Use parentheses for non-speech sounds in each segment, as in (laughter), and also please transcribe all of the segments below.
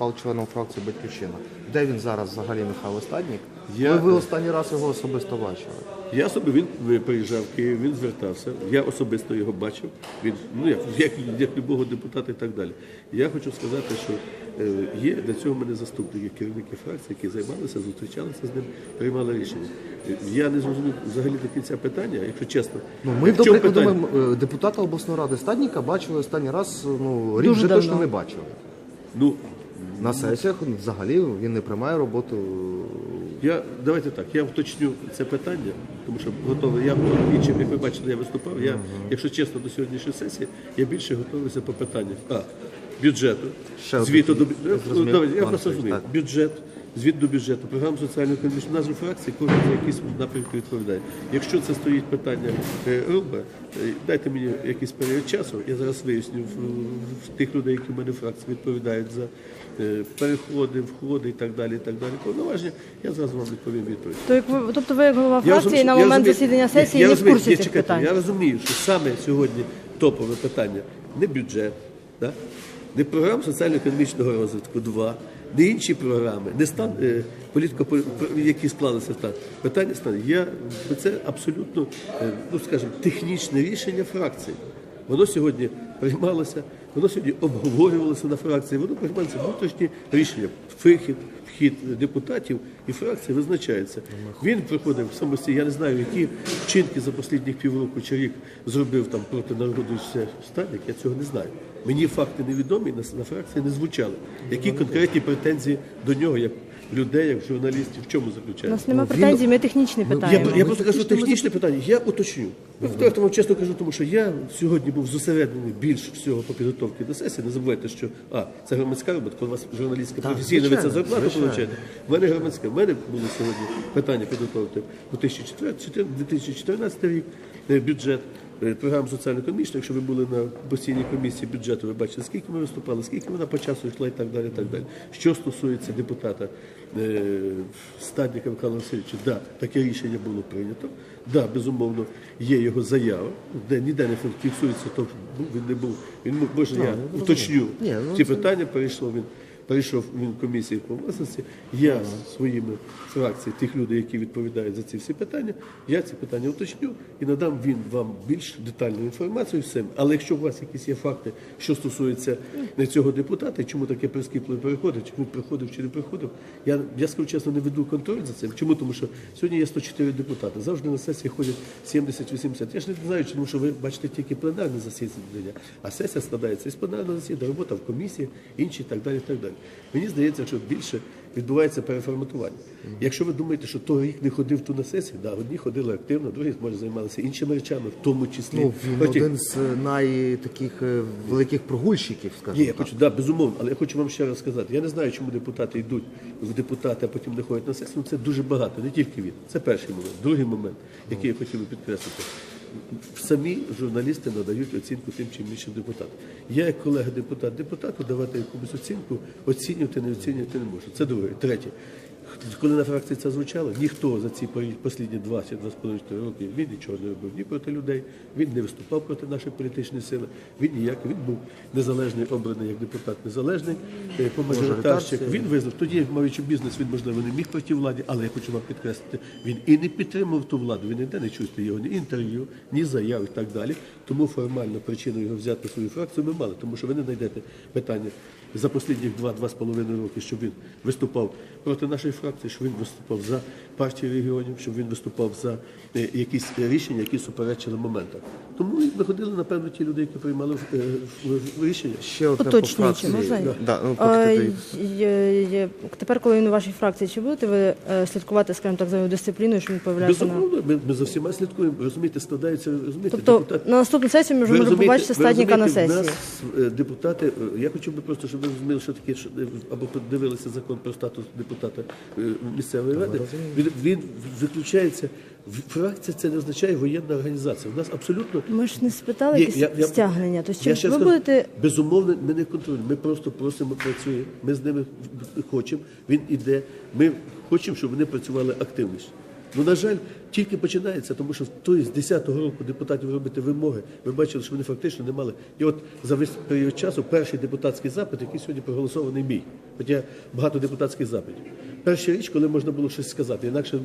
став членом фракції Батьківщина. Де він зараз взагалі Михайло Стаднік? Я- ви останній раз його особисто бачили? Я собі він приїжджав в Київ, він звертався. Я особисто його бачив. Він ну як як, як любого депутата і так далі. Я хочу сказати, що е, є для цього в мене заступники, керівники фракції, які займалися, зустрічалися з ним, приймали рішення. Е, Я не зрозумів взагалі до кінця питання, якщо чесно. Ну, ми, В до прикладу, питання? е, депутата обласної ради Стадніка бачили останній раз, ну, рік Дуже вже давно. точно не бачили. Ну На сесіях взагалі він не приймає роботу. Я давайте так. Я уточню це питання, тому що готовий. Я іншим, як ви бачите, я виступав. Я, якщо чесно, до сьогоднішньої сесії я більше готувався по питаннях. А бюджету, Ще звіту до ну, я просто розумію. Бюджет, звіт до бюджету, програму соціальної економічної назви фракції, кожен за якийсь напрямки відповідає. Якщо це стоїть питання е, РУБ, е, дайте мені якийсь період часу. Я зараз виясню в, тих людей, які в мене фракції відповідають за е, переходи, входи і так далі. І так далі. Повноваження. Я зараз вам відповім відповідь. То як ви, тобто ви як голова фракції розумію- на момент розумію- засідання сесії не в курсі цих питань? Я розумію, що саме сьогодні топове питання не бюджет, да? не програма соціально-економічного розвитку, два, не інші програми, не стан політика, політико, які склалися так. Питання стане. Я це абсолютно, е, ну скажімо, технічне рішення фракції. Воно сьогодні приймалося, воно сьогодні обговорювалося на фракції, воно приймалося внутрішні рішення, вихід, вхід депутатів і фракції визначається. Він приходив самостійно, я не знаю, які вчинки за останніх півроку чи рік зробив там проти народу Стадник, я цього не знаю. Мені факти невідомі, на, на фракції не звучали. Які конкретні претензії до нього, як людей, як журналістів, в чому У нас немає претензій, ми технічні Ну, питання. Я, я просто кажу технічне питання. Я уточню. Я вам чесно кажу, тому що я сьогодні був зосередлений більш всього по підготовці до сесії. Не забувайте, що а це громадська робота, коли у вас журналістська професійна, ви це зарплату звичайно. получаєте. У мене громадське. Мене було сьогодні питання підготовити 2004 2014 рік е, бюджет. е, Програма соціально-економічна, якщо ви були на постійній комісії бюджету, ви бачили, скільки ми виступали, скільки вона по часу йшла і так далі. І так далі. Що стосується депутата е, Стадника Михайла Васильовича, да, таке рішення було прийнято. Да, безумовно, є його заява, де ніде не фіксується, то він не був. Він ну, може, я уточню Ні, ну, ці питання. Перейшло він. Перейшов він в комісії по власності. Я своїми фракції, тих людей, які відповідають за ці всі питання, я ці питання уточню і надам він вам більш детальну інформацію. Все. Але якщо у вас якісь є факти, що стосується не цього депутата, чому таке прискіпливо переходить, він приходив чи не приходив, я, я скажу чесно, не веду контроль за цим. Чому? Тому що сьогодні є 104 депутати. Завжди на сесії ходять 70-80. Я ж не знаю, тому що ви бачите тільки пленарне засідання, а сесія складається із пленарного засідання, робота в комісії, інші і так далі. І так далі. Мені здається, що більше відбувається переформатування. Якщо ви думаєте, що той рік не ходив ту на сесію, да, одні ходили активно, другі може займалися іншими речами, в тому числі. Ну, він Хотів- один з найтаких е, великих прогульщиків, скажімо Ні, я так. хочу, да, безумовно, але я хочу вам ще раз сказати. Я не знаю, чому депутати йдуть в депутати, а потім не ходять на сесію. Ну, Це дуже багато, не тільки він. Це перший момент. Другий момент, який я хотів би підкреслити. Самі журналісти надають оцінку тим чи іншим депутатам. Я, як колега депутат депутату, давати якусь оцінку, оцінювати, не оцінювати не можу. Це друге. Третє. Коли на фракції це звучало, ніхто за ці останні 20-2,5 роки він нічого не робив ні проти людей, він не виступав проти нашої політичної сили, він ніяк, він був незалежний, обраний як депутат незалежний, е, по мажоритарщик. Він визнав, тоді, маючи бізнес, він, можливо, не міг проти влади, але я хочу вам підкреслити, він і не підтримував ту владу, він ніде не чуєте його ні інтерв'ю, ні заяв і так далі. Тому формально причину його взяти в свою фракцію ми мали, тому що ви не знайдете питання за останні 2-2,5 роки, щоб він виступав проти нашої фракції, щоб він виступав за партію регіонів, щоб він виступав за е, якісь рішення, які суперечили моментам. Тому і виходили, напевно, ті люди, які приймали е, рішення. Ще одне по фракції. можна? Да, ну, поки Тепер, коли він у вашій фракції, чи будете ви е, слідкувати, скажімо так, за його дисципліною, що він появляється на... Безумовно, ми, ми за всіма слідкуємо. Розумієте, складається, розумієте, Тобто депутат. на наступну сесію ми вже можемо побачити ви стадніка на сесії. нас е, депутати, я хочу би просто, щоб ви розуміли, що таке, що, або подивилися закон про статус депутата е, місцевої ради. Він, він виключається. Фракція це не означає воєнна організація. У нас абсолютно Ми ж не спитали Ні, якісь я- я- стягнення. Тобто, чи ще ви скажу, будете безумовно, ми не контролюємо. Ми просто просимо працюємо. Ми з ними хочемо. Він іде. Ми хочемо, щоб вони працювали активніше. Ну, на жаль, тільки починається, тому що той з 10-го року депутатів робити вимоги. Ви бачили, що вони фактично не мали. І от за весь період часу перший депутатський запит, який сьогодні проголосований мій. хоча багато депутатських запитів. Перша річ, коли можна було щось сказати, інакше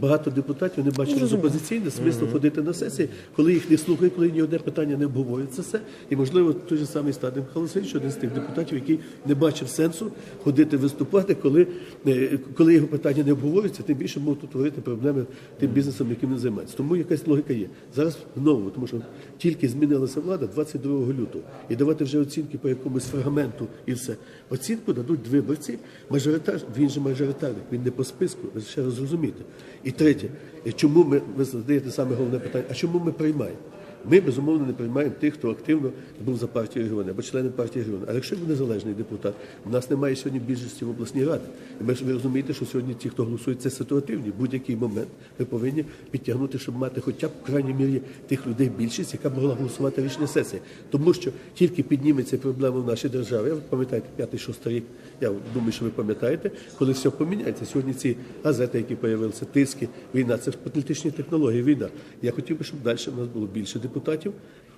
багато депутатів не бачили з опозиційне смислу ходити на сесії, коли їх не слухають, коли ні одне питання не обговорюється все. І можливо той же самий Стадин Халасович, один з тих депутатів, який не бачив сенсу ходити виступати, коли, е, коли його питання не обговорюються, тим більше можуть утворити проблеми тим бізнесом, яким він займається. Тому якась логіка є. Зараз знову, тому що тільки змінилася влада 22 лютого, і давати вже оцінки по якомусь фрагменту і все. Оцінку дадуть виборці, мажоритар, він же мажоритарник, він не по списку, ви ще раз зрозумієте. І третє, чому ми, ви задаєте саме головне питання, а чому ми приймаємо? Ми безумовно не приймаємо тих, хто активно був за партію регіону або члени партії регіону. Але якщо ви незалежний депутат, у нас немає сьогодні більшості в обласній раді. І ми ж ви розумієте, що сьогодні ті, хто голосують, це ситуативні. Будь-який момент ви повинні підтягнути, щоб мати хоча б в крайній мірі тих людей більшість, яка могла голосувати рішення сесії. Тому що тільки підніметься проблема в нашій державі. Ви пам'ятаєте, п'ятий шостий рік. Я думаю, що ви пам'ятаєте, коли все поміняється. Сьогодні ці газети, які з'явилися, тиски, війна, це ж політичні технології. Війна. Я хотів би, щоб далі в нас було більше депутатів,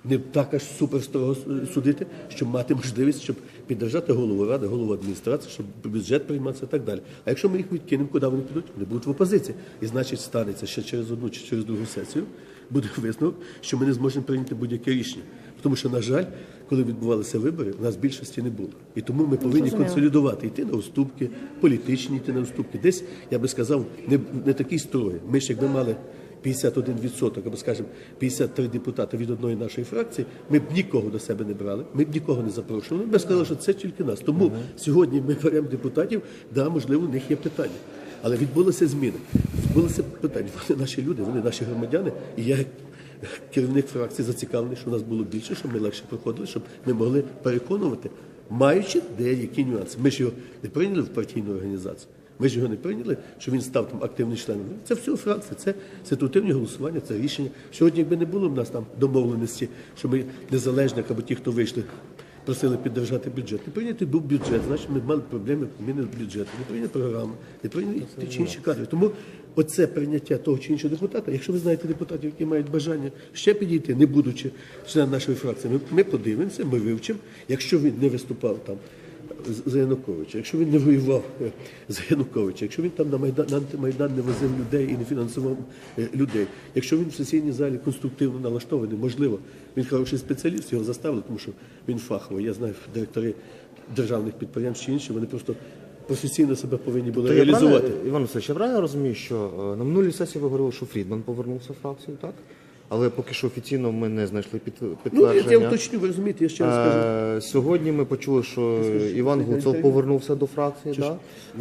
не так аж супер строго судити, щоб мати можливість, щоб піддержати голову ради, голову адміністрації, щоб бюджет приймався і так далі. А якщо ми їх відкинемо, куди вони підуть? Вони будуть в опозиції. І значить станеться ще через одну чи через другу сесію. Буде висновок, що ми не зможемо прийняти будь-яке рішення. Тому що, на жаль, коли відбувалися вибори, у нас більшості не було. І тому ми повинні зрозуміло. консолідувати, йти на уступки, політичні йти на уступки. Десь, я би сказав, не, не такі строї. Ми ж якби мали 51% або, скажімо, 53 депутати від одної нашої фракції, ми б нікого до себе не брали, ми б нікого не запрошували. Ми б сказали, що це тільки нас. Тому сьогодні ми беремо депутатів, да, можливо, у них є питання. Але відбулися зміни. Відбулися питання. Вони наші люди, вони наші громадяни. І я, як керівник фракції, зацікавлений, щоб у нас було більше, щоб ми легше проходили, щоб ми могли переконувати, маючи деякі нюанси. Ми ж його не прийняли в партійну організацію. Ми ж його не прийняли, що він став там активним членом. Це все фракція, це ситуативні голосування, це рішення. Сьогодні, якби не було в нас там домовленості, що ми незалежні або ті, хто вийшли, просили піддержати бюджет. Не прийнятий був бюджет, значить ми мали проблеми зміни бюджету, не прийняли програму, не прийняли ті чи інші кадри. Тому оце прийняття того чи іншого депутата, якщо ви знаєте депутатів, які мають бажання ще підійти, не будучи членом нашої фракції, ми, ми подивимося, ми вивчимо. Якщо він не виступав там за Януковича, якщо він не воював е, за Януковича, якщо він там на Майдан, на антимайдан не возив людей і не фінансував е, людей, якщо він в сесійній залі конструктивно налаштований, можливо, він хороший спеціаліст, його заставили, тому що він фаховий. Я знаю директори державних підприємств чи інші, вони просто професійно себе повинні були То я реалізувати. правильно, Іван Васильович, я правильно розумію, що е, на минулій сесії ви говорили, що Фрідман повернувся в фракцію, так? Але поки що офіційно ми не знайшли під, Ну, я, уточню, ви розумієте, я ще раз кажу. Е, Сьогодні ми почули, що Іван Гуцов повернувся до фракції. Да?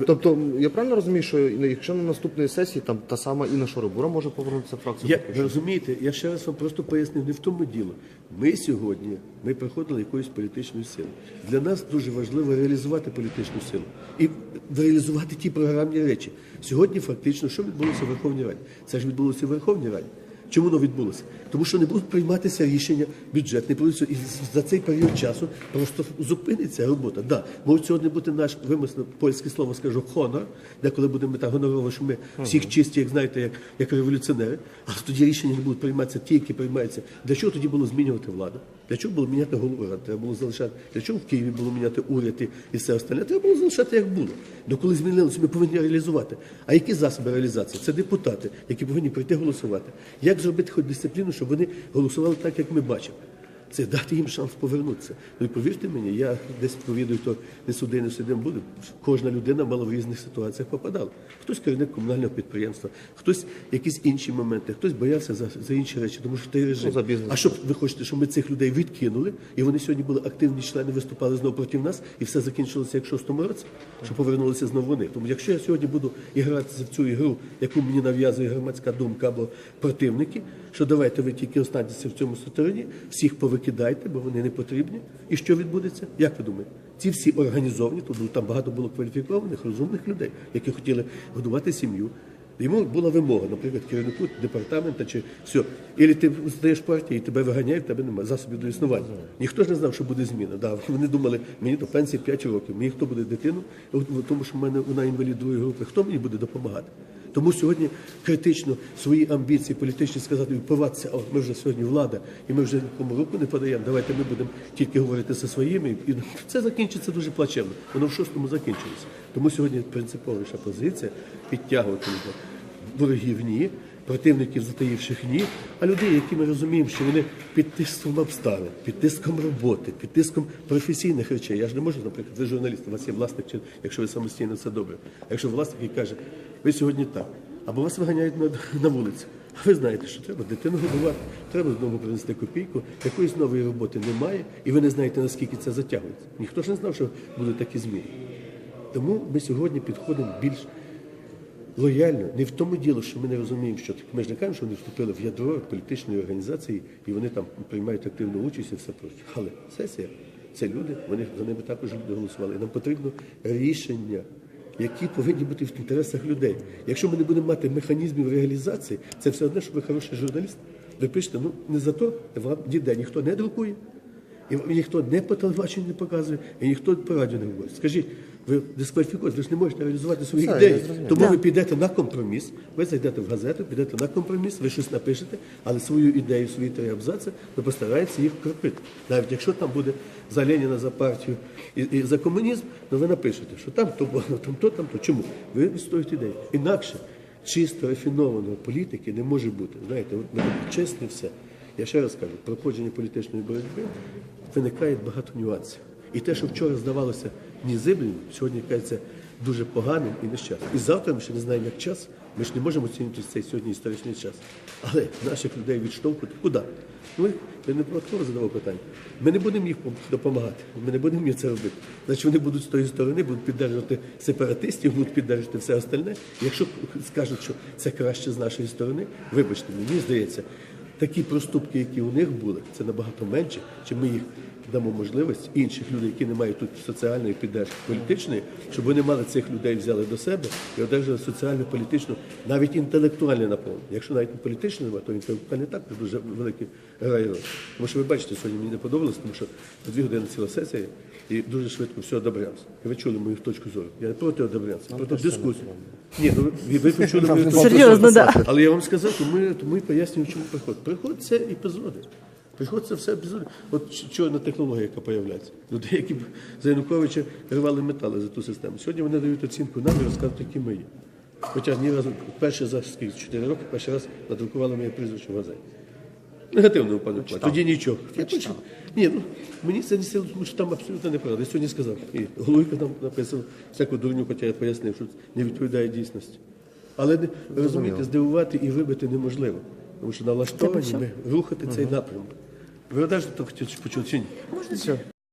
Тобто, я правильно розумію, що якщо на наступної сесії там та сама Інна Шоробура може повернутися в фракцію? Я, ви розумієте, я ще раз вам просто пояснив, не в тому діло. Ми сьогодні ми приходили якоюсь політичною силою. Для нас дуже важливо реалізувати політичну силу і реалізувати ті програмні речі. Сьогодні фактично, що відбулося в Верховній Раді? Це ж відбулося в Верховній Раді. Чому воно відбулося? Тому що не будуть прийматися рішення бюджетні, будуть і за цей період часу просто зупиниться робота. Да, може сьогодні бути наш вимислене польське слово, скажу хонор, де коли будемо так гонорово, що ми всіх чисті, як знаєте, як, як революціонери, але тоді рішення не будуть прийматися ті, які приймаються. Для чого тоді було змінювати владу? Для чого було міняти голову? Треба було залишати. Для чого в Києві було міняти уряд і все остальне? Треба було залишати як було. До коли змінилося, ми повинні реалізувати. А які засоби реалізації? Це депутати, які повинні прийти голосувати. Як зробити хоч дисципліну, щоб вони голосували так, як ми бачимо? Це дати їм шанс повернутися. Ну і повірте мені, я десь повідаю, то не суди, не судим буде. Кожна людина мало в різних ситуаціях попадала. Хтось керівник комунального підприємства, хтось якісь інші моменти, хтось боявся за, за інші речі, тому що той режим. Ну, за бізнес. А що ви хочете, щоб ми цих людей відкинули, і вони сьогодні були активні члени, виступали знову проти нас, і все закінчилося як в шостому році, що повернулися знову вони. Тому якщо я сьогодні буду ігратися в цю ігру, яку мені нав'язує громадська думка або противники, що давайте ви тільки останьтеся в цьому стороні, всіх повикидайте, бо вони не потрібні. І що відбудеться? Як ви думаєте? Ці всі організовані, тут там багато було кваліфікованих, розумних людей, які хотіли годувати сім'ю. Йому була вимога, наприклад, керівнику департамента чи все. Ілі ти стаєш партії, і тебе виганяють, тебе немає засобів до існування. Ніхто ж не знав, що буде зміна. Да, вони думали, мені до пенсії 5 років, мені хто буде дитину, тому що в мене вона інвалід другої групи, хто мені буде допомагати? Тому сьогодні критично свої амбіції політичні сказати, впиватися, о, ми вже сьогодні влада, і ми вже нікому руку не подаємо. Давайте ми будемо тільки говорити зі своїми. І це закінчиться дуже плачевно. Воно в шостому закінчилося. Тому сьогодні принциповіша позиція підтягувати людей. ворогів ні, противників затаївших ні, а людей, які ми розуміємо, що вони під тиском обставин, під тиском роботи, під тиском професійних речей. Я ж не можу, наприклад, ви журналіст, у вас є власник, чи якщо ви самостійно це добре. Якщо власник і каже, ви сьогодні так, або вас виганяють на, на вулицю. А ви знаєте, що треба дитину годувати, треба знову принести копійку, якоїсь нової роботи немає, і ви не знаєте, наскільки це затягується. Ніхто ж не знав, що будуть такі зміни. Тому ми сьогодні підходимо більш лояльно, не в тому діло, що ми не розуміємо, що. Ми ж не кажемо, що вони вступили в ядро політичної організації і вони там приймають активну участь і все проще. Але сесія це люди, вони за ними також люди голосували. І нам потрібно рішення, які повинні бути в інтересах людей. Якщо ми не будемо мати механізмів реалізації, це все одне, що ви хороший журналіст. Ви пишете, ну не за то вам ніде ніхто не друкує. І ніхто не по телебаченню не показує, і ніхто по радіо не говорить. Скажіть, ви дискваліфікуєте, ви ж не можете реалізувати свої Все, ідеї. зрозумів. Тому ви підете на компроміс, ви зайдете в газету, підете на компроміс, ви щось напишете, але свою ідею, свої три абзаци, ви постараєтеся їх вкропити. Навіть якщо там буде за Леніна, за партію і, і за комунізм, то ви напишете, що там то, було, там то, там то. Чому? Ви відстоюєте ідею. Інакше чисто рафінованої політики не може бути. Знаєте, от ми все. Я ще раз кажу, проходження політичної боротьби виникає багато нюансів. І те, що вчора здавалося незиблим, сьогодні кажеться дуже поганим і нещасним. І завтра ми ще не знаємо, як час. Ми ж не можемо оцінити цей сьогодні історичний час. Але наших людей відштовхувати куди? Ну, я не випадково задавав питання. Ми не будемо їх допомагати, ми не будемо їм це робити. Значить, вони будуть з тої сторони, будуть піддержувати сепаратистів, будуть піддержувати все остальне. Якщо скажуть, що це краще з нашої сторони, вибачте, мені здається, такі проступки, які у них були, це набагато менше, чим ми їх дамо можливість інших людей, які не мають тут соціальної піддержки політичної, щоб вони мали цих людей взяли до себе і одержали соціальну, політичну, навіть інтелектуальне наповнення. Якщо навіть політичне немає, то інтелектуальне також дуже великий грає роль. Тому що ви бачите, сьогодні мені не подобалось, тому що по дві години ціла сесія і дуже швидко все одобрялося. І ви чули мою точку зору. Я не проти одобряння, проти дискусії. Ні, ну ви, ви почули (laughs) мою точку Серйозно, зору. да. Але я вам сказав, тому, я- тому і пояснюю, чому приход. Приход це епізоди. Приход це все епізоди. От ч- чорна технологія, яка появляється. Люди, які за Януковича рвали метали за ту систему. Сьогодні вони дають оцінку нам і розказують, які ми є. Хоча ні разу, перше за скільки, 4 роки, перший раз надрукували моє прізвище в газеті. Негативно пане плані. Тоді нічого. Я почав. Ні, ну мені це не сило, тому що там абсолютно неправда. Я сьогодні сказав. І Голуйка там написав всяку дурню, хоча я пояснив, що не відповідає дійсності. Але розумієте, здивувати і вибити неможливо. Тому що налаштовані ми рухати цей напрямок. Ви теж то хотіли почути Можна? Все,